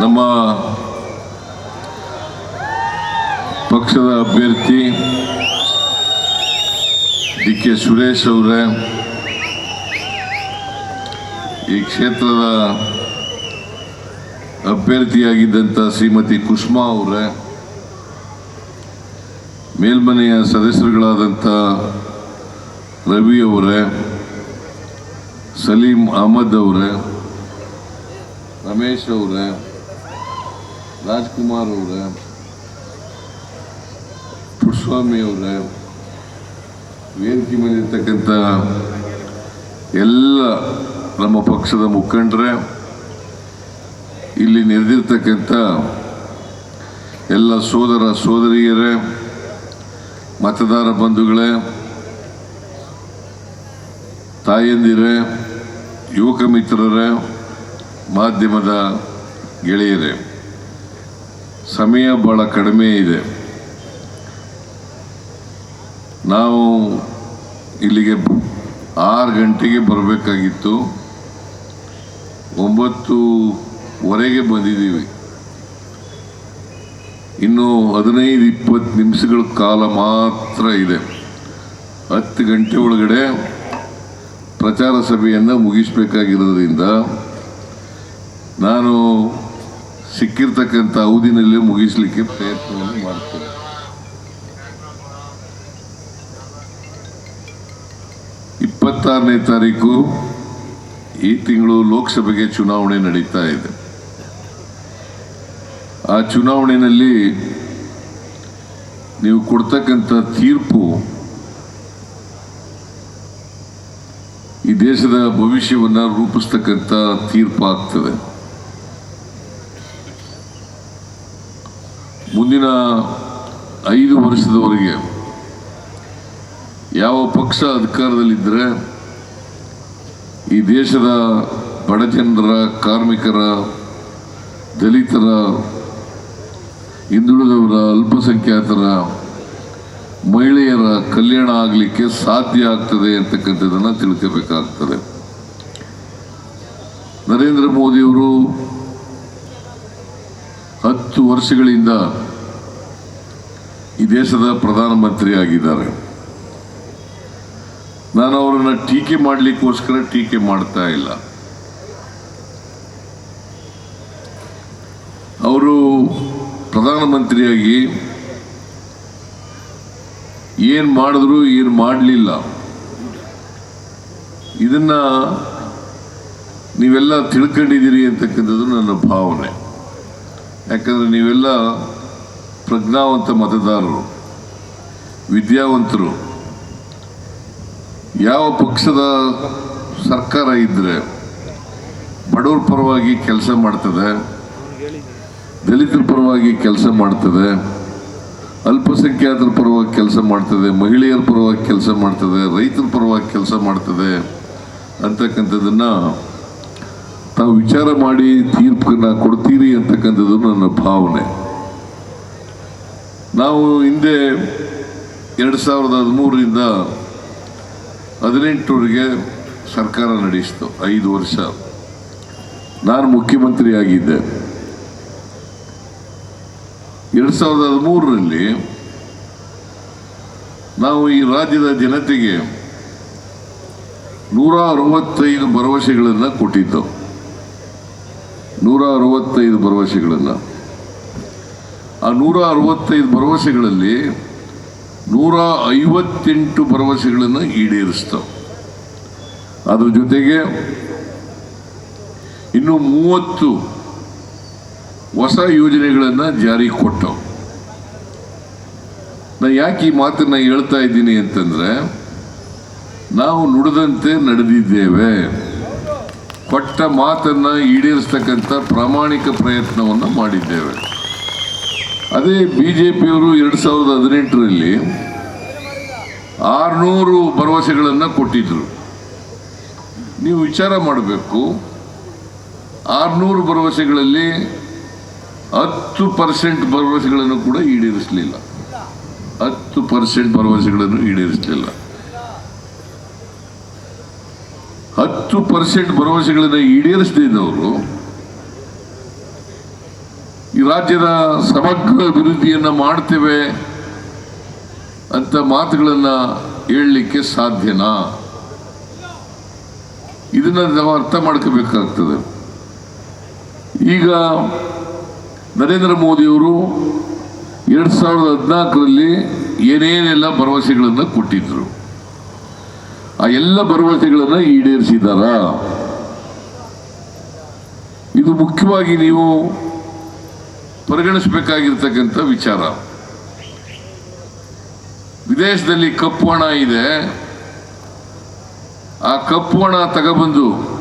ನಮ್ಮ ಪಕ್ಷದ ಅಭ್ಯರ್ಥಿ ಡಿ ಕೆ ಸುರೇಶ್ ಅವರೇ, ಈ ಕ್ಷೇತ್ರದ ಅಭ್ಯರ್ಥಿಯಾಗಿದ್ದಂಥ ಶ್ರೀಮತಿ ಕುಷ್ಮಾ ಅವರೇ, ಮೇಲ್ಮನೆಯ ಸದಸ್ಯರುಗಳಾದಂಥ ರವಿ ಅವರೇ, ಸಲೀಂ ಅಹಮದ್ ಅವರೇ, ರಮೇಶ್ ಅವರೇ ರಾಜ್ಕುಮಾರ್ ಅವರೇ ಪುಟ್ಟಸ್ವಾಮಿ ಅವರೇ ವೇದಿಕೆ ಮೇಲೆ ಇರ್ತಕ್ಕಂಥ ಎಲ್ಲ ನಮ್ಮ ಪಕ್ಷದ ಮುಖಂಡರೇ, ಇಲ್ಲಿ ನೆರೆದಿರ್ತಕ್ಕಂಥ ಎಲ್ಲ ಸೋದರ ಸೋದರಿಯರೇ, ಮತದಾರ ಬಂಧುಗಳೇ, ತಾಯಂದಿರೇ, ಯುವಕ ಮಿತ್ರರೇ, ಮಾಧ್ಯಮದ ಗೆಳೆಯರೇ. ಸಮಯ ಬಹಳ ಕಡಿಮೆ ಇದೆ. ನಾವು ಇಲ್ಲಿಗೆ ಆರು ಗಂಟೆಗೆ ಬರಬೇಕಾಗಿತ್ತು. ಒಂಬತ್ತುವರೆಗೆ ಬಂದಿದ್ದೀವಿ. ಇನ್ನು ಹದಿನೈದು ಇಪ್ಪತ್ತು ನಿಮಿಷಗಳ ಕಾಲ ಮಾತ್ರ ಇದೆ. ಹತ್ತು ಗಂಟೆ ಒಳಗಡೆ ಪ್ರಚಾರ ಸಭೆಯನ್ನು ಮುಗಿಸಬೇಕಾಗಿರೋದ್ರಿಂದ ನಾನು ಸಿಕ್ಕಿರ್ತಕ್ಕಂಥ ಅವಧಿನಲ್ಲೇ ಮುಗಿಸ್ಲಿಕ್ಕೆ ಪ್ರಯತ್ನವನ್ನು ಮಾಡ್ತೇವೆ ಇಪ್ಪತ್ತಾರನೇ ತಾರೀಕು ಈ ತಿಂಗಳು ಲೋಕಸಭೆಗೆ ಚುನಾವಣೆ ನಡೀತಾ ಇದೆ. ಆ ಚುನಾವಣೆಯಲ್ಲಿ ನೀವು ಕೊಡ್ತಕ್ಕಂಥ ತೀರ್ಪು ಈ ದೇಶದ ಭವಿಷ್ಯವನ್ನು ರೂಪಿಸ್ತಕ್ಕಂಥ ತೀರ್ಪು ಆಗ್ತದೆ ಮುಂದಿನ ಐದು ವರ್ಷದವರೆಗೆ ಯಾವ ಪಕ್ಷ ಅಧಿಕಾರದಲ್ಲಿದ್ದರೆ ಈ ದೇಶದ ಬಡಜನರ, ಕಾರ್ಮಿಕರ, ದಲಿತರ, ಹಿಂದುಳಿದವರ, ಅಲ್ಪಸಂಖ್ಯಾತರ, ಮಹಿಳೆಯರ ಕಲ್ಯಾಣ ಆಗಲಿಕ್ಕೆ ಸಾಧ್ಯ ಆಗ್ತದೆ ಅಂತಕ್ಕಂಥದ್ದನ್ನು ತಿಳ್ಕೋಬೇಕಾಗ್ತದೆ. ನರೇಂದ್ರ ಮೋದಿಯವರು ಹತ್ತು ವರ್ಷಗಳಿಂದ ಈ ದೇಶದ ಪ್ರಧಾನಮಂತ್ರಿ ಆಗಿದ್ದಾರೆ ನಾನು ಅವರನ್ನು ಟೀಕೆ ಮಾಡಲಿಕ್ಕೋಸ್ಕರ ಟೀಕೆ ಮಾಡ್ತಾ ಇಲ್ಲ. ಅವರು ಪ್ರಧಾನಮಂತ್ರಿಯಾಗಿ ಏನು ಮಾಡಿದ್ರು ಏನು ಮಾಡಲಿಲ್ಲ. ಇದನ್ನ ನೀವೆಲ್ಲ ತಿಳ್ಕೊಂಡಿದ್ದೀರಿ ಅಂತಕ್ಕಂಥದ್ದು ನನ್ನ ಭಾವನೆ. ಯಾಕಂದರೆ ನೀವೆಲ್ಲ ಪ್ರಜ್ಞಾವಂತ ಮತದಾರರು, ವಿದ್ಯಾವಂತರು, ಯಾವ ಪಕ್ಷದ ಸರ್ಕಾರ ಇದ್ದರೆ ಬಡವ್ರ ಪರವಾಗಿ ಕೆಲಸ ಮಾಡ್ತದೆ, ದಲಿತರ ಪರವಾಗಿ ಕೆಲಸ ಮಾಡ್ತದೆ, ಅಲ್ಪಸಂಖ್ಯಾತರ ಪರವಾಗಿ ಕೆಲಸ ಮಾಡ್ತದೆ, ಮಹಿಳೆಯರ ಪರವಾಗಿ ಕೆಲಸ ಮಾಡ್ತದೆ, ರೈತರ ಪರವಾಗಿ ಕೆಲಸ ಮಾಡ್ತದೆ ಅಂತಕ್ಕಂಥದ್ದನ್ನು ತಾವು ವಿಚಾರ ಮಾಡಿ ತೀರ್ಪನ್ನು ಕೊಡ್ತೀರಿ ಅಂತಕ್ಕಂಥದ್ದು ನನ್ನ ಭಾವನೆ. ನಾವು ಹಿಂದೆ ಎರಡು ಸಾವಿರದ ಹದಿಮೂರರಿಂದ ಹದಿನೆಂಟರವರೆಗೆ ಸರ್ಕಾರ ನಡೆಸಿತು, ಐದು ವರ್ಷ. ನಾನು ಮುಖ್ಯಮಂತ್ರಿಯಾಗಿದ್ದೆ. ಎರಡು ಸಾವಿರದ ಹದಿಮೂರರಲ್ಲಿ ನಾವು ಈ ರಾಜ್ಯದ ಜನತೆಗೆ ನೂರ ಅರವತ್ತೈದು ಭರವಸೆಗಳನ್ನು ಕೊಟ್ಟಿದ್ದು ನೂರ ಅರವತ್ತೈದು ಭರವಸೆಗಳನ್ನು. ಆ ನೂರ ಅರವತ್ತೈದು ಭರವಸೆಗಳಲ್ಲಿ ನೂರ ಐವತ್ತೆಂಟು ಭರವಸೆಗಳನ್ನು ಈಡೇರಿಸ್ತವೆ. ಅದ್ರ ಜೊತೆಗೆ ಇನ್ನೂ ಮೂವತ್ತು ಹೊಸ ಯೋಜನೆಗಳನ್ನು ಜಾರಿಗೆ ಕೊಟ್ಟವು. ನಾ ಯಾಕೆ ಈ ಮಾತನ್ನು ಹೇಳ್ತಾ ಇದ್ದೀನಿ ಅಂತಂದರೆ, ನಾವು ನುಡಿದಂತೆ ನಡೆದಿದ್ದೇವೆ. ಕೊಟ್ಟ ಮಾತನ್ನು ಈಡೇರಿಸ್ತಕ್ಕಂಥ ಪ್ರಾಮಾಣಿಕ ಪ್ರಯತ್ನವನ್ನು ಮಾಡಿದ್ದೇವೆ. ಅದೇ ಬಿ ಜೆ ಪಿಯವರು ಎರಡು ಸಾವಿರದ ಹದಿನೆಂಟರಲ್ಲಿ ಆರುನೂರು ಭರವಸೆಗಳನ್ನು ಕೊಟ್ಟಿದ್ದರು ನೀವು ವಿಚಾರ ಮಾಡಬೇಕು. ಆರುನೂರು ಭರವಸೆಗಳಲ್ಲಿ ಹತ್ತು ಪರ್ಸೆಂಟ್ ಭರವಸೆಗಳನ್ನು ಕೂಡ ಈಡೇರಿಸಲಿಲ್ಲ. ಹತ್ತು ಪರ್ಸೆಂಟ್ ಭರವಸೆಗಳನ್ನು ಈಡೇರಿಸಲಿಲ್ಲ. ಹತ್ತು ಪರ್ಸೆಂಟ್ ಭರವಸೆಗಳನ್ನು ಈಡೇರಿಸದಿದ್ದವರು ಈ ರಾಜ್ಯದ ಸಮಗ್ರ ಅಭಿವೃದ್ಧಿಯನ್ನು ಮಾಡ್ತೇವೆ ಅಂತ ಮಾತುಗಳನ್ನು ಹೇಳಲಿಕ್ಕೆ ಸಾಧ್ಯನಾ? ಇದನ್ನು ನಾವು ಅರ್ಥ ಮಾಡ್ಕೋಬೇಕಾಗ್ತದೆ. ಈಗ ನರೇಂದ್ರ ಮೋದಿಯವರು ಎರಡು ಸಾವಿರದ ಹದಿನಾಲ್ಕರಲ್ಲಿ ಏನೇನೆಲ್ಲ ಭರವಸೆಗಳನ್ನು ಕೊಟ್ಟಿದ್ದರು ಆ ಎಲ್ಲ ಭರವಸೆಗಳನ್ನು ಈಡೇರಿಸಿದಾರ ಇದು ಮುಖ್ಯವಾಗಿ ನೀವು ಪರಿಗಣಿಸಬೇಕಾಗಿರ್ತಕ್ಕಂಥ ವಿಚಾರ. ವಿದೇಶದಲ್ಲಿ ಕಪ್ಪು ಹಣ ಇದೆ. ಆ ಕಪ್ಪು ಹಣ ತಗೊಬಂದು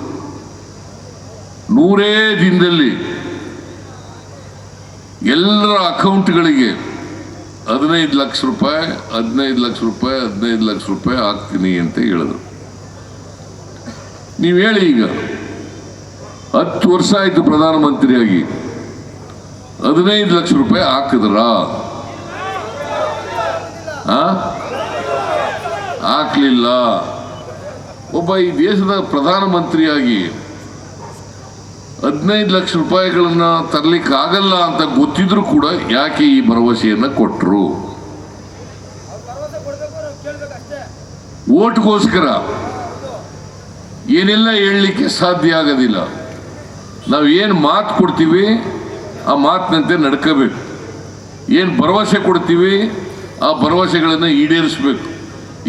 ನೂರೇ ದಿನದಲ್ಲಿ ಎಲ್ಲರ ಅಕೌಂಟ್ಗಳಿಗೆ ಹದಿನೈದು ಲಕ್ಷ ರೂಪಾಯಿ, ಹದಿನೈದು ಲಕ್ಷ ರೂಪಾಯಿ, ಹದಿನೈದು ಲಕ್ಷ ರೂಪಾಯಿ ಹಾಕ್ತೀನಿ ಅಂತ ಹೇಳಿದ್ರು. ನೀವು ಹೇಳಿ ಈಗ. ಹತ್ತು ವರ್ಷ ಆಯಿತು ಪ್ರಧಾನಮಂತ್ರಿಯಾಗಿ. ಹದಿನೈದು ಲಕ್ಷ ರೂಪಾಯಿ ಹಾಕಿದ್ರ? ಹಾಕ್ಲಿಲ್ಲ. ಒಬ್ಬ ಈ ದೇಶದ ಪ್ರಧಾನಮಂತ್ರಿಯಾಗಿ ಹದಿನೈದು ಲಕ್ಷ ರೂಪಾಯಿಗಳನ್ನ ತರ್ಲಿಕ್ಕೆ ಆಗಲ್ಲ ಅಂತ ಗೊತ್ತಿದ್ರು ಕೂಡ ಯಾಕೆ ಈ ಭರವಸೆಯನ್ನ ಕೊಟ್ಟರು ಓಟ್ಗೋಸ್ಕರ ಏನೆಲ್ಲ ಹೇಳಲಿಕ್ಕೆ ಸಾಧ್ಯ ಆಗೋದಿಲ್ಲ. ನಾವು ಏನು ಮಾತು ಕೊಡ್ತೀವಿ? ಆ ಮಾತಿನಂತೆ ನಡ್ಕೋಬೇಕು. ಏನು ಭರವಸೆ ಕೊಡ್ತೀವಿ, ಆ ಭರವಸೆಗಳನ್ನು ಈಡೇರಿಸಬೇಕು.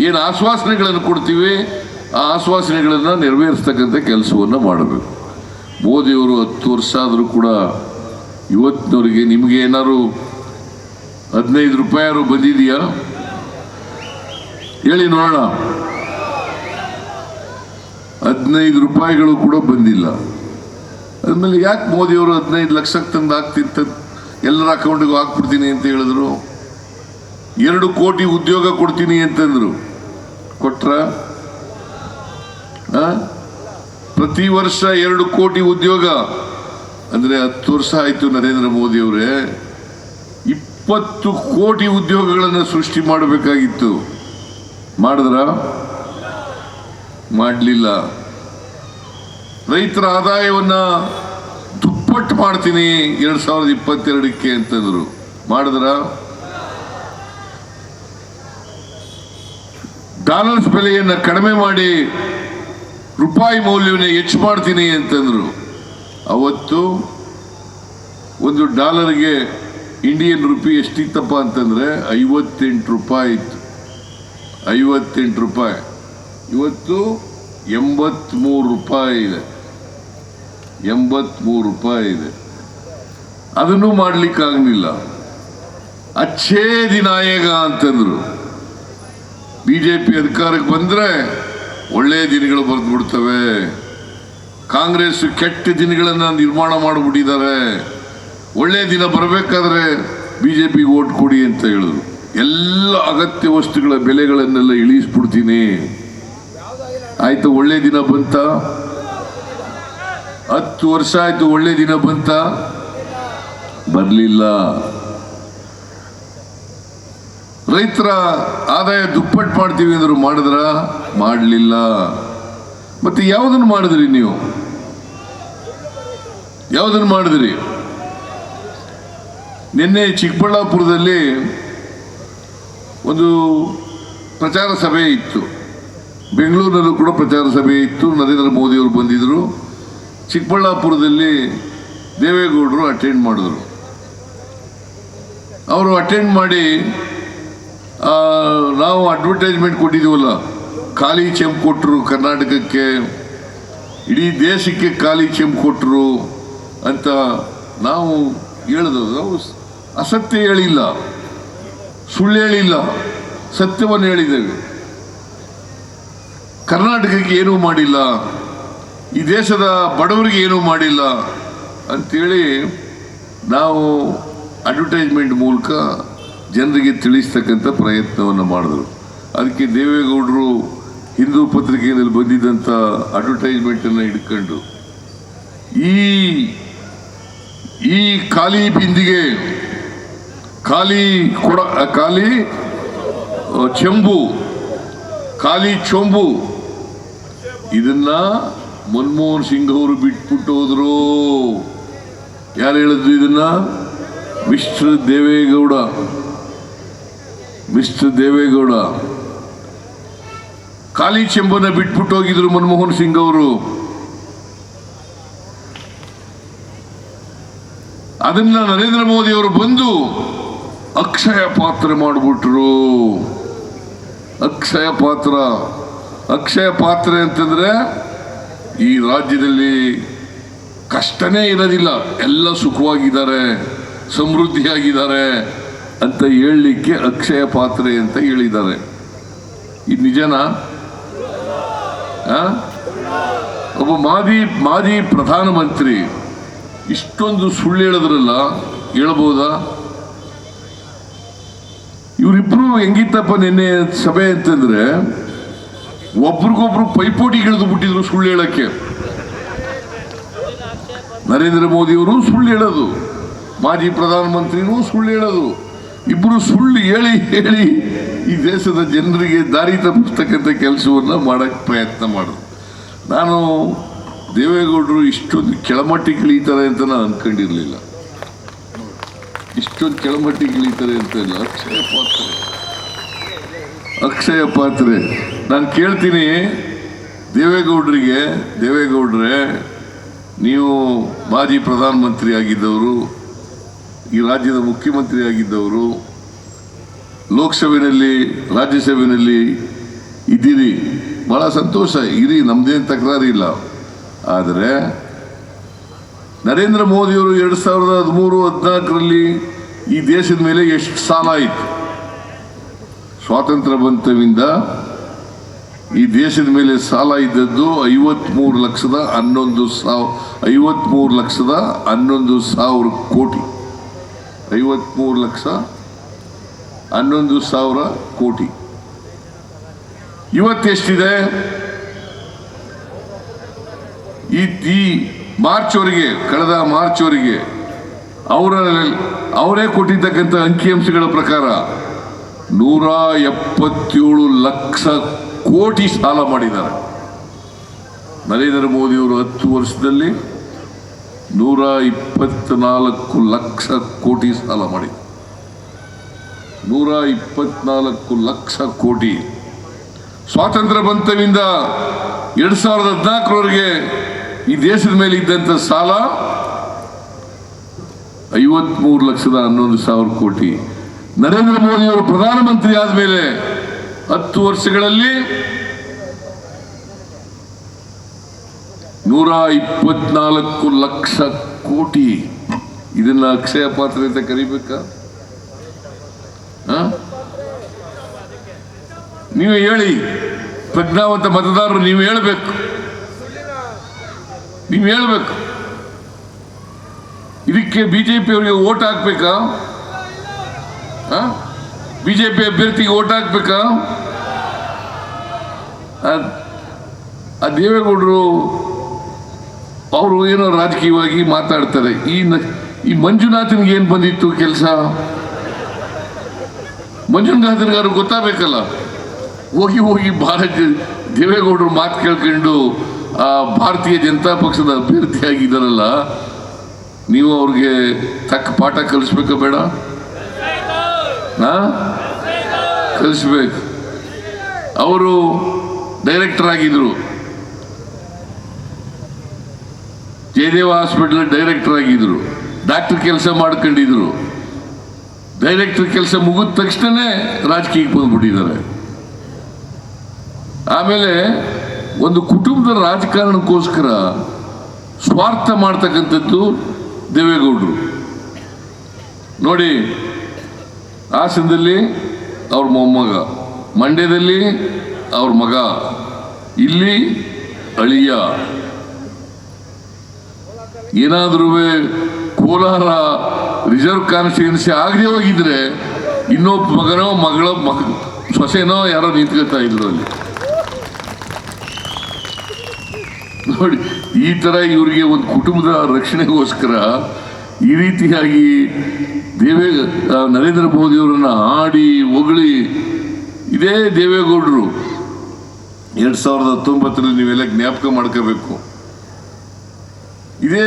ಏನು ಆಶ್ವಾಸನೆಗಳನ್ನು ಕೊಡ್ತೀವಿ, ಆ ಆಶ್ವಾಸನೆಗಳನ್ನು ನೆರವೇರಿಸ್ತಕ್ಕಂಥ ಕೆಲಸವನ್ನು ಮಾಡಬೇಕು. ಮೋದಿಯವರು ಹತ್ತು ವರ್ಷ ಆದರೂ ಕೂಡ ಇವತ್ತಿನವರಿಗೆ ನಿಮಗೆ ಏನಾದರೂ ಹದಿನೈದು ರೂಪಾಯಿ ಬಂದಿದೆಯಾ ಹೇಳಿ ನೋಡೋಣ. ಹದಿನೈದು ರೂಪಾಯಿಗಳು ಕೂಡ ಬಂದಿಲ್ಲ. ಅದ್ಮೇಲೆ ಯಾಕೆ ಮೋದಿಯವರು ಹದಿನೈದು ಲಕ್ಷಕ್ಕೆ ತಂದು ಹಾಕ್ತಿಂತ ಎಲ್ಲರ ಅಕೌಂಟಿಗೂ ಹಾಕ್ಬಿಡ್ತೀನಿ ಅಂತ ಹೇಳಿದ್ರು. ಎರಡು ಕೋಟಿ ಉದ್ಯೋಗ ಕೊಡ್ತೀನಿ ಅಂತಂದ್ರು. ಕೊಟ್ರ? ಪ್ರತಿ ವರ್ಷ ಎರಡು ಕೋಟಿ ಉದ್ಯೋಗ. ಅಂದ್ರೆ ಹತ್ತು ವರ್ಷ ಆಯ್ತು ನರೇಂದ್ರ ಮೋದಿ ಅವರೇ ಇಪ್ಪತ್ತು ಕೋಟಿ ಉದ್ಯೋಗಗಳನ್ನು ಸೃಷ್ಟಿ ಮಾಡಬೇಕಾಗಿತ್ತು. ಮಾಡಿದ್ರ? ಮಾಡಲಿಲ್ಲ. ರೈತರ ಆದಾಯವನ್ನ ದುಪ್ಪಟ್ಟು ಮಾಡ್ತೀನಿ ಎರಡ್ ಸಾವಿರದ ಇಪ್ಪತ್ತೆರಡಕ್ಕೆ ಅಂತಂದ್ರು. ಮಾಡಿದ್ರ? ಡಾಲರ್ಸ್ ಬೆಲೆಯನ್ನ ಕಡಿಮೆ ಮಾಡಿ ರೂಪಾಯಿ ಮೌಲ್ಯವನ್ನ ಹೆಚ್ಚು ಮಾಡ್ತೀನಿ ಅಂತಂದ್ರು. ಅವತ್ತು ಒಂದು ಡಾಲರ್ಗೆ ಇಂಡಿಯನ್ ರುಪಿ ಎಷ್ಟಿತ್ತಪ್ಪ ಅಂತಂದ್ರೆ ಐವತ್ತೆಂಟು ರೂಪಾಯಿ ಇತ್ತು. ಐವತ್ತೆಂಟು ರೂಪಾಯಿ. ಇವತ್ತು ಎಂಬತ್ತ್ಮೂರು ರೂಪಾಯಿ ಇದೆ. ಎಂಬತ್ಮೂರು ರೂಪಾಯಿ ಇದೆ. ಅದನ್ನು ಮಾಡ್ಲಿಕ್ಕಾಗಲಿಲ್ಲ. ಅಚ್ಚೇ ಬಿ ಜೆ ಪಿ ಅಧಿಕಾರಕ್ಕೆ ಬಂದರೆ ಒಳ್ಳೆಯ ದಿನಗಳು ಬರೆದು ಬಿಡ್ತವೆ ಕಾಂಗ್ರೆಸ್ ಕೆಟ್ಟ ದಿನಗಳನ್ನು ನಿರ್ಮಾಣ ಮಾಡಿಬಿಟ್ಟಿದ್ದಾರೆ. ಒಳ್ಳೆಯ ದಿನ ಬರಬೇಕಾದ್ರೆ ಬಿ ಜೆ ಪಿಗೆ ಓಟ್ ಕೊಡಿ ಅಂತ ಹೇಳಿದ್ರು. ಎಲ್ಲ ಅಗತ್ಯ ವಸ್ತುಗಳ ಬೆಲೆಗಳನ್ನೆಲ್ಲ ಇಳಿಸ್ಬಿಡ್ತೀನಿ. ಆಯಿತು ಒಳ್ಳೆಯ ದಿನ ಬಂತ? ಹತ್ತು ವರ್ಷ ಆಯ್ತು, ಒಳ್ಳೆ ದಿನ ಬಂತ? ಬರಲಿಲ್ಲ. ರೈತರ ಆದಾಯ ದುಪ್ಪಟ್ಟು ಮಾಡ್ತೀವಿ ಅಂದ್ರು ಮಾಡಿದ್ರ? ಮಾಡಲಿಲ್ಲ. ಮತ್ತೆ ಯಾವುದನ್ನು ಮಾಡಿದ್ರಿ ನೀವು? ಯಾವುದನ್ನು ಮಾಡಿದ್ರಿ? ನಿನ್ನೆ ಚಿಕ್ಕಬಳ್ಳಾಪುರದಲ್ಲಿ ಒಂದು ಪ್ರಚಾರ ಸಭೆ ಇತ್ತು. ಬೆಂಗಳೂರಿನಲ್ಲೂ ಕೂಡ ಪ್ರಚಾರ ಸಭೆ ಇತ್ತು. ನರೇಂದ್ರ ಮೋದಿಯವರು ಬಂದಿದ್ದರು ಚಿಕ್ಕಬಳ್ಳಾಪುರದಲ್ಲಿ ದೇವೇಗೌಡರು ಅಟೆಂಡ್ ಮಾಡಿದ್ರು. ಅವರು ಅಟೆಂಡ್ ಮಾಡಿ ನಾವು ಅಡ್ವರ್ಟೈಸ್ಮೆಂಟ್ ಕೊಟ್ಟಿದ್ದೀವಲ್ಲ, ಖಾಲಿ ಚೆಂಪ್ ಕೊಟ್ಟರು ಕರ್ನಾಟಕಕ್ಕೆ, ಇಡೀ ದೇಶಕ್ಕೆ ಖಾಲಿ ಚೆಂಪ್ ಕೊಟ್ಟರು ಅಂತ ನಾವು ಹೇಳಿದ್ರು ನಾವು ಅಸತ್ಯ ಹೇಳಿಲ್ಲ, ಸುಳ್ಳು ಹೇಳಿಲ್ಲ, ಸತ್ಯವನ್ನು ಹೇಳಿದ್ದೇವೆ. ಕರ್ನಾಟಕಕ್ಕೆ ಏನೂ ಮಾಡಿಲ್ಲ. ಈ ದೇಶದ ಬಡವರಿಗೆ ಏನೂ ಮಾಡಿಲ್ಲ ಅಂತೇಳಿ ನಾವು ಅಡ್ವರ್ಟೈಸ್ಮೆಂಟ್ ಮೂಲಕ ಜನರಿಗೆ ತಿಳಿಸ್ತಕ್ಕಂಥ ಪ್ರಯತ್ನವನ್ನು ಮಾಡಿದ್ರು. ಅದಕ್ಕೆ ದೇವೇಗೌಡರು ಹಿಂದೂ ಪತ್ರಿಕೆಯಲ್ಲಿ ಬಂದಿದ್ದಂಥ ಅಡ್ವರ್ಟೈಸ್ಮೆಂಟನ್ನು ಹಿಡ್ಕೊಂಡು ಈ ಈ ಖಾಲಿ ಬಿಂದಿಗೆ ಖಾಲಿ ಕೊಡ, ಖಾಲಿ ಚೆಂಬು, ಖಾಲಿ ಚೊಂಬು ಇದನ್ನ ಮನಮೋಹನ್ ಸಿಂಗ್ ಅವರು ಬಿಟ್ಬಿಟ್ಟು ಹೋದ್ರು. ಯಾರು ಹೇಳಿದ್ರು ಇದನ್ನ? ಮಿಸ್ಟರ್ ದೇವೇಗೌಡ. ಮಿಸ್ಟರ್ ದೇವೇಗೌಡ. ಖಾಲಿ ಚೆಂಬನ್ನ ಬಿಟ್ಬಿಟ್ಟು ಹೋಗಿದ್ರು ಮನಮೋಹನ್ ಸಿಂಗ್ ಅವರು. ಅದನ್ನ ನರೇಂದ್ರ ಮೋದಿ ಅವರು ಬಂದು ಅಕ್ಷಯ ಪಾತ್ರ ಮಾಡಿಬಿಟ್ರು. ಅಕ್ಷಯ ಪಾತ್ರ. ಅಕ್ಷಯ ಪಾತ್ರೆ ಅಂತಂದ್ರೆ ಈ ರಾಜ್ಯದಲ್ಲಿ ಕಷ್ಟನೇ ಇರೋದಿಲ್ಲ. ಎಲ್ಲ ಸುಖವಾಗಿದ್ದಾರೆ, ಸಮೃದ್ಧಿಯಾಗಿದ್ದಾರೆ ಅಂತ ಹೇಳಲಿಕ್ಕೆ ಅಕ್ಷಯ ಪಾತ್ರೆ ಅಂತ ಹೇಳಿದ್ದಾರೆ. ಇದು ನಿಜನಾ? ಒಬ್ಬ ಮಾಜಿ ಮಾಜಿ ಪ್ರಧಾನಮಂತ್ರಿ ಇಷ್ಟೊಂದು ಸುಳ್ಳು ಹೇಳಿದ್ರಲ್ಲ, ಹೇಳ್ಬೋದಾ? ಇವರಿಬ್ರು ಹೆಂಗಿತ್ತಪ್ಪ ನಿನ್ನೆ ಸಭೆ ಅಂತಂದ್ರೆ ಒಬ್ರಿಗೊಬ್ರು ಪೈಪೋಟಿ ಇಳಿದು ಬಿಟ್ಟಿದ್ರು ಸುಳ್ಳು ಹೇಳಕ್ಕೆ. ನರೇಂದ್ರ ಮೋದಿಯವರು ಸುಳ್ಳು ಹೇಳೋದು. ಮಾಜಿ ಪ್ರಧಾನಮಂತ್ರಿನೂ ಸುಳ್ಳು ಹೇಳೋದು. ಇಬ್ಬರು ಸುಳ್ಳು ಹೇಳಿ ಹೇಳಿ ಈ ದೇಶದ ಜನರಿಗೆ ದಾರಿ ತಪ್ಪಿಸ್ತಕ್ಕಂಥ ಕೆಲಸವನ್ನ ಮಾಡೋಕ್ಕೆ ಪ್ರಯತ್ನ ಮಾಡೋದು. ನಾನು ದೇವೇಗೌಡರು ಇಷ್ಟೊಂದು ಕೆಳಮಟ್ಟಿಗೆ ಇಳಿತಾರೆ ಅಂತ ನಾನು ಅನ್ಕೊಂಡಿರ್ಲಿಲ್ಲ. ಇಷ್ಟೊಂದು ಕೆಳಮಟ್ಟಿಗೆ ಇಳಿತಾರೆ ಅಂತ ಇಲ್ಲ ಅಕ್ಷಯ ಪಾತ್ರೆ. ನಾನು ಕೇಳ್ತೀನಿ, ದೇವೇಗೌಡರಿಗೆ, ದೇವೇಗೌಡ್ರೆ, ನೀವು ಮಾಜಿ ಪ್ರಧಾನಮಂತ್ರಿ ಆಗಿದ್ದವರು, ಈ ರಾಜ್ಯದ ಮುಖ್ಯಮಂತ್ರಿ ಆಗಿದ್ದವರು ಲೋಕಸಭೆಯಲ್ಲಿ ರಾಜ್ಯಸಭೆಯಲ್ಲಿ ಇದ್ದೀರಿ. ಭಾಳ ಸಂತೋಷ, ಇರಿ, ನಮ್ದೇನು ತಕರಾರಿಲ್ಲ ಆದರೆ, ನರೇಂದ್ರ ಮೋದಿಯವರು ಎರಡು ಸಾವಿರದ ಹದಿಮೂರು ಹದಿನಾಲ್ಕರಲ್ಲಿ ಈ ದೇಶದ ಮೇಲೆ ಎಷ್ಟು ಸಾಲ ಆಯಿತು? ಸ್ವಾತಂತ್ರ್ಯ ಬಂತವಿಂದ ಈ ದೇಶದ ಮೇಲೆ ಸಾಲ ಇದ್ದದ್ದು ಐವತ್ಮೂರು ಲಕ್ಷದ ಹನ್ನೊಂದು ಸಾವ್, ಐವತ್ಮೂರು ಲಕ್ಷದ ಹನ್ನೊಂದು ಸಾವಿರ ಕೋಟಿ. ಐವತ್ಮೂರು ಲಕ್ಷ ಹನ್ನೊಂದು ಸಾವಿರ ಕೋಟಿ. ಇವತ್ತೆಷ್ಟಿದೆ ಈ ಈ ಮಾರ್ಚ್ವರೆಗೆ, ಕಳೆದ ಮಾರ್ಚ್ವರೆಗೆ ಅವರ, ಅವರೇ ಕೊಟ್ಟಿದ್ದಕ್ಕಂಥ ಅಂಕಿಅಂಶಗಳ ಪ್ರಕಾರ ನೂರ ಎಪ್ಪತ್ತೇಳು ಲಕ್ಷ ಕೋಟಿ ಸಾಲ ಮಾಡಿದ್ದಾರೆ. ನರೇಂದ್ರ ಮೋದಿಯವರು ಹತ್ತು ವರ್ಷದಲ್ಲಿ ನೂರ ಇಪ್ಪತ್ನಾಲ್ಕು ಲಕ್ಷ ಕೋಟಿ ಸಾಲ ಮಾಡಿ ನೂರ ಇಪ್ಪತ್ನಾಲ್ಕು ಲಕ್ಷ ಕೋಟಿ ಸ್ವಾತಂತ್ರ್ಯ ಬಂತವಿಂದ ಎರಡು ಸಾವಿರದ ಹದಿನಾಲ್ಕರವರೆಗೆ ಈ ದೇಶದ ಮೇಲೆ ಇದ್ದಂಥ ಸಾಲ ಐವತ್ಮೂರು ಲಕ್ಷದ ಹನ್ನೊಂದು ಸಾವಿರ ಕೋಟಿ. ನರೇಂದ್ರ ಮೋದಿಯವರು ಪ್ರಧಾನಮಂತ್ರಿ ಪ್ರಧಾನಮಂತ್ರಿ ಆದಮೇಲೆ ಹತ್ತು ವರ್ಷಗಳಲ್ಲಿ ನೂರ ಇಪ್ಪತ್ನಾಲ್ಕು ಲಕ್ಷ ಕೋಟಿ ಇದನ್ನ ಅಕ್ಷಯ ಪಾತ್ರ ಅಂತ ಕರಿಬೇಕಾ? ನೀವು ಹೇಳಿ, ಪ್ರಜ್ಞಾವಂತ ಮತದಾರರು ನೀವು ಹೇಳಬೇಕು. ನೀವು ಹೇಳಬೇಕು. ಇದಕ್ಕೆ ಬಿಜೆಪಿಯವರಿಗೆ ಓಟ್ ಹಾಕ್ಬೇಕಾ? ಬಿಜೆಪಿ ಅಭ್ಯರ್ಥಿಗೆ ಓಟ್ ಹಾಕ್ಬೇಕಾ? ಆ- ದೇವೇಗೌಡರು ಅವರು ಏನೋ ರಾಜಕೀಯವಾಗಿ ಮಾತಾಡ್ತಾರೆ. ಈ ಈ ಮಂಜುನಾಥನ್ಗೆ ಏನು ಬಂದಿತ್ತು ಕೆಲಸ? ಮಂಜುನಾಥನ್ಗಾರು ಗೊತ್ತಾಗಬೇಕಲ್ಲ. ಹೋಗಿ ಹೋಗಿ ಭಾರತ ದೇವೇಗೌಡರು ಮಾತು ಕೇಳ್ಕೊಂಡು, ಆ ಭಾರತೀಯ ಜನತಾ ಪಕ್ಷದ ಅಭ್ಯರ್ಥಿಯಾಗಿದ್ದಾರಲ್ಲ ನೀವು ಅವ್ರಿಗೆ ತಕ್ಕ ಪಾಠ ಕಲಿಸ್ಬೇಕಾ ಬೇಡ. ಕಲಿಸ್ಬೇಕು. ಅವರು ಡೈರೆಕ್ಟರ್ ಆಗಿದ್ರು. ಜಯದೇವ ಹಾಸ್ಪಿಟಲ್ ಡೈರೆಕ್ಟರ್ ಆಗಿದ್ರು. ಡಾಕ್ಟರ್ ಕೆಲಸ ಮಾಡ್ಕೊಂಡಿದ್ರು. ಡೈರೆಕ್ಟರ್ ಕೆಲಸ ಮುಗಿದ ತಕ್ಷಣನೇ ರಾಜಕೀಯಕ್ಕೆ ಬಂದ್ಬಿಟ್ಟಿದ್ದಾರೆ. ಆಮೇಲೆ ಒಂದು ಕುಟುಂಬದ ರಾಜಕಾರಣಕ್ಕೋಸ್ಕರ ಸ್ವಾರ್ಥ ಮಾಡ್ತಕ್ಕಂಥದ್ದು ದೇವೇಗೌಡರು. ನೋಡಿ ಹಾಸನದಲ್ಲಿ ಅವ್ರ ಮೊಮ್ಮಗ, ಮಂಡ್ಯದಲ್ಲಿ ಅವ್ರ ಮಗ, ಇಲ್ಲಿ ಅಳಿಯ. ಏನಾದ್ರೂ ಕೋಲಾರ ರಿಸರ್ವ್ ಕಾನ್ಸ್ಟಿಟ್ಯೂನ್ಸಿ ಆಗದೆ ಹೋಗಿದ್ರೆ ಇನ್ನೊಬ್ಬ ಮಗನೋ, ಮಗಳ, ಮಗ, ಸೊಸೆನೋ ಯಾರೋ ನಿಂತ್ಕೊಳ್ತಾ ಇದ್ರು ಅಲ್ಲಿ. ನೋಡಿ, ಈ ತರ ಇವರಿಗೆ ಒಂದು ಕುಟುಂಬದ ರಕ್ಷಣೆಗೋಸ್ಕರ ಈ ರೀತಿಯಾಗಿ ದೇವೇ ನರೇಂದ್ರ ಮೋದಿಯವರನ್ನು ಆಡಿ, ಹೊಗಳಿ, ಇದೇ ದೇವೇಗೌಡರು. ಎರಡ್ ಸಾವಿರದ ಹತ್ತೊಂಬತ್ತರಲ್ಲಿ ನೀವೆಲ್ಲ ಜ್ಞಾಪಕ ಮಾಡ್ಕೋಬೇಕು. ಇದೇ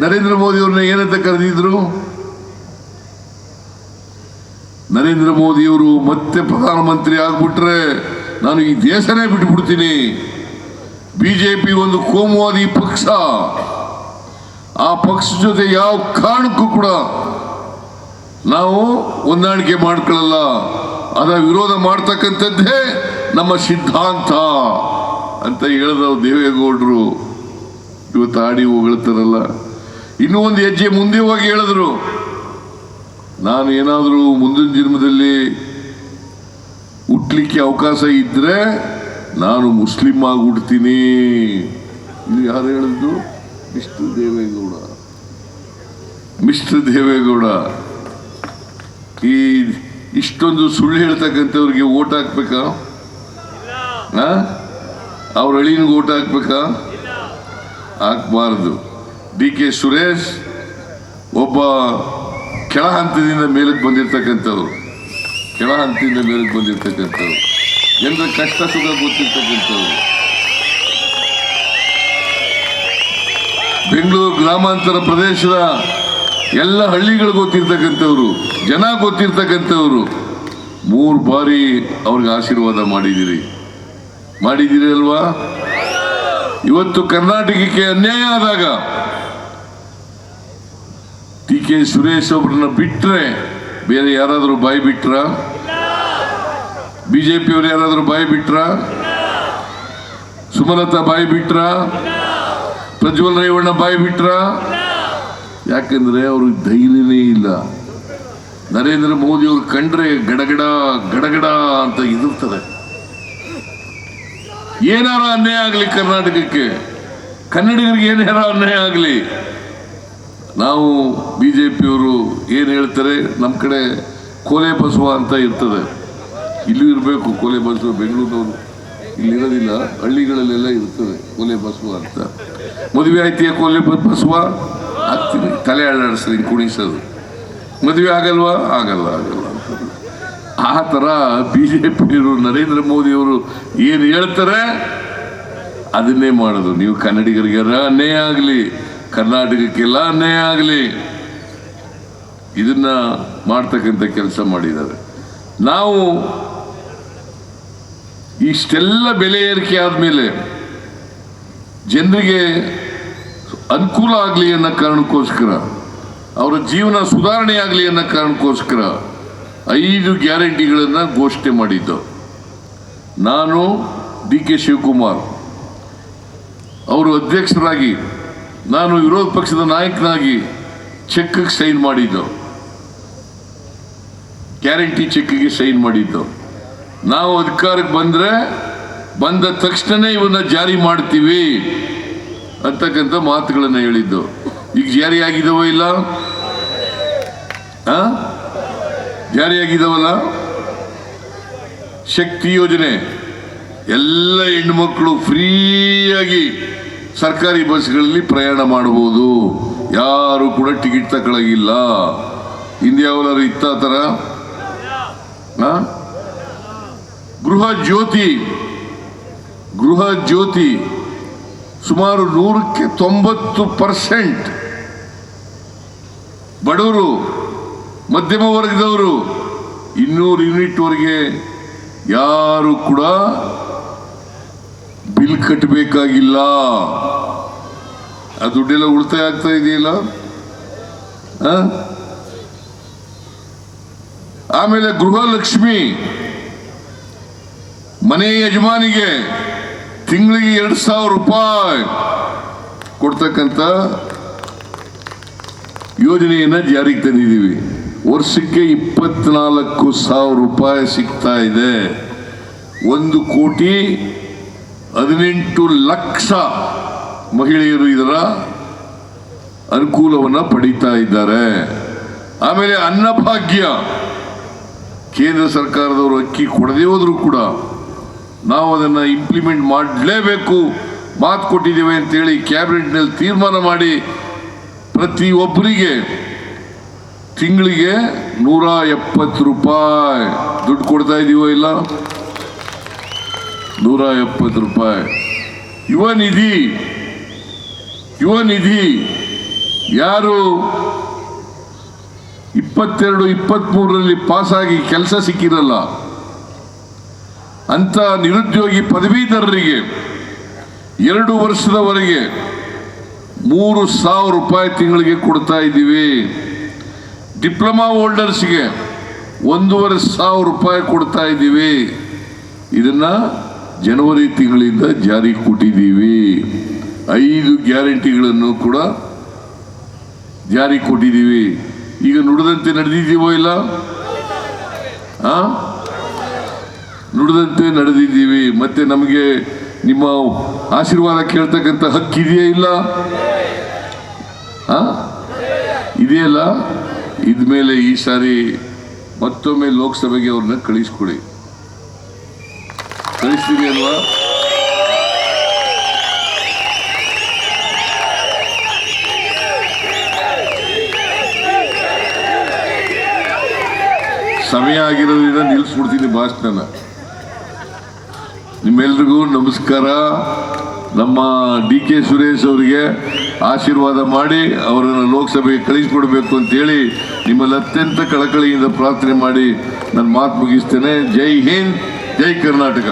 ನರೇಂದ್ರ ಮೋದಿ ಅವ್ರನ್ನ ಏನಂತ ಕರೆದಿದ್ರು? ನರೇಂದ್ರ ಮೋದಿಯವರು ಮತ್ತೆ ಪ್ರಧಾನಮಂತ್ರಿ ಆಗ್ಬಿಟ್ರೆ ನಾನು ಈ ದೇಶನೇ ಬಿಟ್ಬಿಡ್ತೀನಿ. ಬಿಜೆಪಿ ಒಂದು ಕೋಮುವಾದಿ ಪಕ್ಷ. ಆ ಪಕ್ಷ ಜೊತೆ ಯಾವ ಕಾರಣಕ್ಕೂ ಕೂಡ ನಾವು ಹೊಂದಾಣಿಕೆ ಮಾಡ್ಕೊಳ್ಳಲ್ಲ. ಅದರ ವಿರೋಧ ಮಾಡ್ತಕ್ಕಂಥದ್ದೇ ನಮ್ಮ ಸಿದ್ಧಾಂತ ಅಂತ ಹೇಳಿದವು ದೇವೇಗೌಡರು. ಇವತ್ತು ಆಡಿ ಹೊಗಳ್ತಾರಲ್ಲ. ಇನ್ನೂ ಒಂದು ಹೆಜ್ಜೆ ಮುಂದೆ ಹೋಗಿ ಹೇಳಿದ್ರು. ನಾನು ಏನಾದರೂ ಮುಂದಿನ ಜನ್ಮದಲ್ಲಿ ಹುಟ್ಟಲಿಕ್ಕೆ ಅವಕಾಶ ಇದ್ರೆ ನಾನು ಮುಸ್ಲಿಮ್ ಆಗಿ ಹುಡ್ತೀನಿ ಇದು ಯಾರು ಹೇಳಿದ್ದು? ಮಿಸ್ಟರ್ ದೇವೇಗೌಡ. ಮಿಸ್ಟರ್ ದೇವೇಗೌಡ. ಈ ಇಷ್ಟೊಂದು ಸುಳ್ಳು ಹೇಳ್ತಕ್ಕಂಥವ್ರಿಗೆ ಓಟ್ ಹಾಕ್ಬೇಕಾ? ಅವ್ರ ಅಳಿನಿಗೆ ಓಟ್ ಹಾಕ್ಬೇಕಾ? ಹಾಕ್ಬಾರ್ದು. ಡಿ ಕೆ ಸುರೇಶ್ ಒಬ್ಬ ಕೆಳ ಹಂತದಿಂದ ಮೇಲಕ್ಕೆ ಬಂದಿರ್ತಕ್ಕಂಥವ್ರು. ಕೆಳ ಹಂತದಿಂದ ಮೇಲಕ್ಕೆ ಬಂದಿರ್ತಕ್ಕಂಥವ್ರು. ಜನರ ಕಷ್ಟ ಸುಖ ಗೊತ್ತಿರ್ತಕ್ಕಂಥವ್ರು. ಬೆಂಗಳೂರು ಗ್ರಾಮಾಂತರ ಪ್ರದೇಶದ ಎಲ್ಲ ಹಳ್ಳಿಗಳು ಗೊತ್ತಿರ್ತಕ್ಕಂಥವ್ರು, ಜನ ಗೊತ್ತಿರ್ತಕ್ಕಂಥವ್ರು, ಮೂರು ಬಾರಿ ಅವ್ರಿಗೆ ಆಶೀರ್ವಾದ ಮಾಡಿದ್ದೀರಿ. ಮಾಡಿದ್ದೀರಿ ಅಲ್ವಾ? ಇವತ್ತು ಕರ್ನಾಟಕಕ್ಕೆ ಅನ್ಯಾಯ ಆದಾಗ ಟಿ ಕೆ ಸುರೇಶ್ ಒಬ್ಬರನ್ನ ಬಿಟ್ಟರೆ ಬೇರೆ ಯಾರಾದರೂ ಬಾಯಿ ಬಿಟ್ರ? ಬಿಜೆಪಿಯವರು ಯಾರಾದರೂ ಬಾಯಿ ಬಿಟ್ರ? ಸುಮಲತಾ ಬಾಯಿ ಬಿಟ್ರ? ಪ್ರಜ್ವಲ್ ರೇವಣ್ಣ ಬಾಯಿ ಬಿಟ್ರ? ಯಾಕಂದ್ರೆ ಅವ್ರಿಗೆ ಧೈರ್ಯನೇ ಇಲ್ಲ. ನರೇಂದ್ರ ಮೋದಿ ಅವ್ರು ಕಂಡ್ರೆ ಗಡಗಡ ಗಡಗಡ ಅಂತ ಇದಿರ್ತದೆ ಏನಾರ ಅನ್ಯಾಯ ಆಗಲಿ ಕರ್ನಾಟಕಕ್ಕೆ? ಕನ್ನಡಿಗರಿಗೆ ಏನಾರ ಅನ್ಯಾಯ ಆಗಲಿ? ನಾವು ಬಿ ಜೆ ಪಿಯವರು ಏನು ಹೇಳ್ತಾರೆ? ನಮ್ಮ ಕಡೆ ಕೋಲೆ ಬಸವ ಅಂತ ಇರ್ತದೆ. ಇಲ್ಲೂ ಇರಬೇಕು, ಕೋಲೆ ಬಸವ ಬೆಂಗಳೂರಿನವರು. ಇಲ್ಲಿರೋದಿಲ್ಲ, ಹಳ್ಳಿಗಳಲ್ಲೆಲ್ಲ ಇರ್ತದೆ ಕೋಲೆ ಬಸವ ಅಂತ. ಮದುವೆ ಆಯ್ತೀಯ ಕೋಲೆ ಬಸವ? ಆಗ್ತೀನಿ ತಲೆ ಅಳ್ಳಾಡಿಸ್ರಿ ಕುಣಿಸೋದು. ಮದುವೆ ಆಗಲ್ವಾ? ಆಗಲ್ಲ ಆಗಲ್ಲ. ಆ ಥರ ಬಿ ಜೆ ಪಿಯವರು ನರೇಂದ್ರ ಮೋದಿಯವರು ಏನು ಹೇಳ್ತಾರೆ? ಅದನ್ನೇ ಮಾಡೋದು. ನೀವು ಕನ್ನಡಿಗರಿಗೆ ಅನ್ಯಾಯ ಆಗಲಿ, ಕರ್ನಾಟಕಕ್ಕೆಲ್ಲ ಅನ್ಯಾಯ ಆಗಲಿ. ಇದನ್ನು ಮಾಡ್ತಕ್ಕಂಥ ಕೆಲಸ ಮಾಡಿದ್ದಾರೆ. ನಾವು ಇಷ್ಟೆಲ್ಲ ಬೆಲೆ ಏರಿಕೆ ಆದಮೇಲೆ ಜನರಿಗೆ ಅನುಕೂಲ ಆಗಲಿ ಅನ್ನೋ ಕಾರಣಕ್ಕೋಸ್ಕರ, ಅವರ ಜೀವನ ಸುಧಾರಣೆ ಆಗಲಿ ಅನ್ನೋ ಕಾರಣಕ್ಕೋಸ್ಕರ ಐದು ಗ್ಯಾರಂಟಿಗಳನ್ನು ಘೋಷಣೆ ಮಾಡಿದ್ದು. ನಾನು ಡಿ ಕೆ ಶಿವಕುಮಾರ್, ಅವರು ಅಧ್ಯಕ್ಷರಾಗಿ, ನಾನು ವಿರೋಧ ಪಕ್ಷದ ನಾಯಕನಾಗಿ ಚೆಕ್ಗೆ ಸೈನ್ ಮಾಡಿದ್ದು. ಗ್ಯಾರಂಟಿ ಚೆಕ್ಗೆ ಸೈನ್ ಮಾಡಿದ್ದು. ನಾವು ಅಧಿಕಾರಕ್ಕೆ ಬಂದರೆ ಬಂದ ತಕ್ಷಣನೇ ಇವನ್ನ ಜಾರಿ ಮಾಡ್ತೀವಿ ಅಂತಕ್ಕಂಥ ಮಾತುಗಳನ್ನು ಹೇಳಿದ್ದು. ಈಗ ಜಾರಿ ಆಗಿದವೋ ಇಲ್ಲ? ಜಾರಿ ಆಗಿದವಲ್ಲ? ಶಕ್ತಿ ಯೋಜನೆ. ಎಲ್ಲ ಹೆಣ್ಮಕ್ಳು ಫ್ರೀಯಾಗಿ ಸರ್ಕಾರಿ ಬಸ್ಗಳಲ್ಲಿ ಪ್ರಯಾಣ ಮಾಡಬಹುದು. ಯಾರು ಕೂಡ ಟಿಕೆಟ್ ತಗೊಳಗಿಲ್ಲ. ಹಿಂದೆ ಯಾವಲಾರು ಇತ್ತ ಥರ? ಗೃಹ ಜ್ಯೋತಿ ಗೃಹ ಜ್ಯೋತಿ ಸುಮಾರು ನೂರಕ್ಕೆ ತೊಂಬತ್ತು ಪರ್ಸೆಂಟ್ ಬಡವರು, ಮಧ್ಯಮ ವರ್ಗದವರು, ಇನ್ನೂರು ಯೂನಿಟ್ವರೆಗೆ ಯಾರು ಕೂಡ ಬಿಲ್ ಕಟ್ಟಬೇಕಾಗಿಲ್ಲ. ಆ ದುಡ್ಡೆಲ್ಲ ಉಳಿತಾಯ ಆಗ್ತಾ ಇದೆಯಲ್ಲ? ಆಮೇಲೆ ಗೃಹಲಕ್ಷ್ಮಿ. ಮನೆ ಯಜಮಾನಿಗೆ ತಿಂಗಳಿಗೆ ಎರಡು ಸಾವಿರ ರೂಪಾಯಿ ಕೊಡ್ತಕ್ಕಂಥ ಯೋಜನೆಯನ್ನು ಜಾರಿಗೆ ತಂದಿದ್ದೀವಿ. ವರ್ಷಕ್ಕೆ ಇಪ್ಪತ್ನಾಲ್ಕು ಸಾವಿರ ರೂಪಾಯಿ ಸಿಗ್ತಾ ಇದೆ. ಒಂದು ಕೋಟಿ ಹದಿನೆಂಟು ಲಕ್ಷ ಮಹಿಳೆಯರು ಇದರ ಅನುಕೂಲವನ್ನು ಪಡೀತಾ ಇದ್ದಾರೆ. ಆಮೇಲೆ ಅನ್ನಭಾಗ್ಯ ಕೇಂದ್ರ ಸರ್ಕಾರದವರು ಅಕ್ಕಿ ಕೊಡದೇ ಹೋದರೂ ಕೂಡ ನಾವು ಅದನ್ನು ಇಂಪ್ಲಿಮೆಂಟ್ ಮಾಡಲೇಬೇಕು. ಮಾತು ಕೊಟ್ಟಿದ್ದೇವೆ ಅಂತೇಳಿ ಕ್ಯಾಬಿನೆಟ್ನಲ್ಲಿ ತೀರ್ಮಾನ ಮಾಡಿ ಪ್ರತಿಯೊಬ್ಬರಿಗೆ ತಿಂಗಳಿಗೆ ನೂರ ಎಪ್ಪತ್ತು ರೂಪಾಯಿ. ದುಡ್ಡು ಕೊಡ್ತಾ ಇದೀವೋ ಇಲ್ಲ? ನೂರ ಎಪ್ಪತ್ತು ರೂಪಾಯಿ. ಯುವ ನಿಧಿ ಯುವ ನಿಧಿ, ಯಾರು ಇಪ್ಪ ಇಪ್ಪತ್ತೆರಡು ಇಪ್ಪತ್ತ್ಮೂರರಲ್ಲಿ ಪಾಸಾಗಿ ಕೆಲಸ ಸಿಕ್ಕಿರಲ್ಲ? ಅಂತ ನಿರುದ್ಯೋಗಿ ಪದವೀಧರರಿಗೆ ಎರಡು ವರ್ಷದವರೆಗೆ ಮೂರು ಸಾವಿರ ರೂಪಾಯಿ ತಿಂಗಳಿಗೆ ಕೊಡ್ತಾ ಇದ್ದೀವಿ. ಡಿಪ್ಲೊಮಾ ಹೋಲ್ಡರ್ಸ್ಗೆ ಒಂದೂವರೆ ಸಾವಿರ ರೂಪಾಯಿ ಕೊಡ್ತಾ ಇದ್ದೀವಿ. ಇದನ್ನ ಜನವರಿ ತಿಂಗಳಿಂದ ಜಾರಿ ಕೊಟ್ಟಿದ್ದೀವಿ. ಐದು ಗ್ಯಾರಂಟಿಗಳನ್ನು ಕೂಡ ಜಾರಿ ಕೊಟ್ಟಿದ್ದೀವಿ. ಈಗ ನುಡಿದಂತೆ ನಡೆದಿದ್ದೀವೋ ಇಲ್ಲ? ಆ? ನುಡಿದಂತೆ ನಡೆದಿದ್ದೀವಿ. ಮತ್ತೆ ನಮಗೆ ನಿಮ್ಮ ಆಶೀರ್ವಾದ ಕೇಳ್ತಕ್ಕಂಥ ಹಕ್ಕಿದೆಯೇ ಇಲ್ಲ? ಇದೆಯಲ್ಲ ಇದ್ಮೇಲೆ ಈ ಸಾರಿ ಮತ್ತೊಮ್ಮೆ ಲೋಕಸಭೆಗೆ ಅವ್ರನ್ನ ಕಳಿಸ್ಕೊಡಿ. ಕಳಿಸ್ತೀವಿ ಅಲ್ವಾ? ಸಮಯ ಆಗಿರೋದ್ರಿಂದ ನಿಲ್ಲಿಸ್ಬಿಡ್ತೀನಿ ಭಾಷಣ ನಿಮ್ಮೆಲ್ರಿಗೂ ನಮಸ್ಕಾರ. ನಮ್ಮ ಡಿ ಕೆ ಸುರೇಶ್ ಅವರಿಗೆ ಆಶೀರ್ವಾದ ಮಾಡಿ ಅವರನ್ನು ಲೋಕಸಭೆಗೆ ಕಳಿಸಿಕೊಡ್ಬೇಕು ಅಂತೇಳಿ ನಿಮ್ಮಲ್ಲಿ ಅತ್ಯಂತ ಕಳಕಳಿಯಿಂದ ಪ್ರಾರ್ಥನೆ ಮಾಡಿ ನನ್ನ ಮಾತು ಮುಗಿಸ್ತೇನೆ. ಜೈ ಹಿಂದ್, ಜೈ ಕರ್ನಾಟಕ.